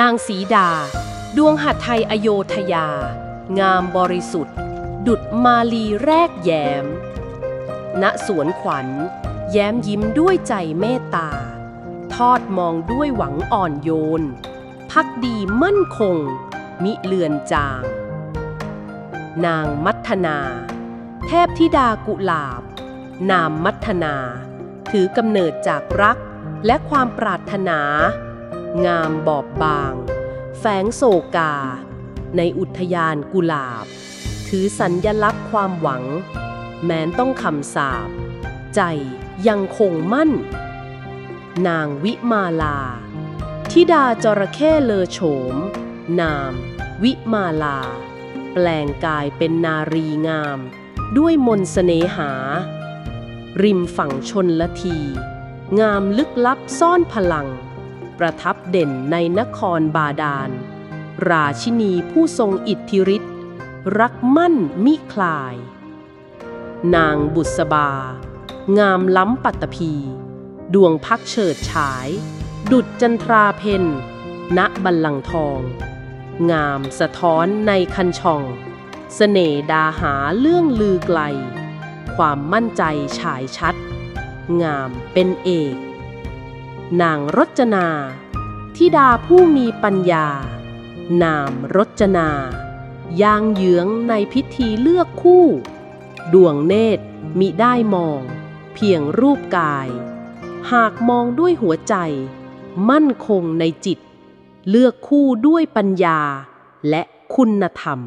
นางสีดา ดวงหัดไทยอโยธยา งามบริสุทธิ์ ดุดมาลีแรกแย้ม ณสวนขวัญ แย้มยิ้มด้วยใจเมตตา ทอดมองด้วยหวังอ่อนโยน พักดีมั่นคง มิเลือนจาง นางมัทนา เทพธิดากุหลาบ นามมัทนา ถือกำเนิดจากรักและความปรารถนา งามบอบบาง แฝงโศกา ในอุทยานกุหลาบ ถือสัญญลักษณ์ความหวัง แม้นต้องคำสาปใจยังคงมั่น นางวิมาลาธิดาจระเข้เลอโฉม นาม วิมาลา แปลงกายเป็นนารีงาม ด้วยมนสเสนหา ริมฝั่งชนละที งามลึกลับซ่อนพลัง ประทับเด่นในนครบาดาล ราชินีผู้ทรงอิทธิฤทธิ์รักมั่นมิคลาย นางบุษบา งามล้ำปัตตภี ดวงพักเฉิดฉาย ดุจจันทราเพนณบัลลังก์ทอง งามสะท้อนในคันช่องเสน่ดาหาเรื่องลือไกล ความมั่นใจฉายชัด งามเป็นเอก นางรจนาธิดาผู้มีปัญญา นามรจนา ยางเยื้องในพิธีเลือกคู่ ดวงเนตรมิได้มอง เพียงรูปกาย หากมองด้วยหัวใจ มั่นคงในจิต เลือกคู่ด้วยปัญญาและคุณธรรม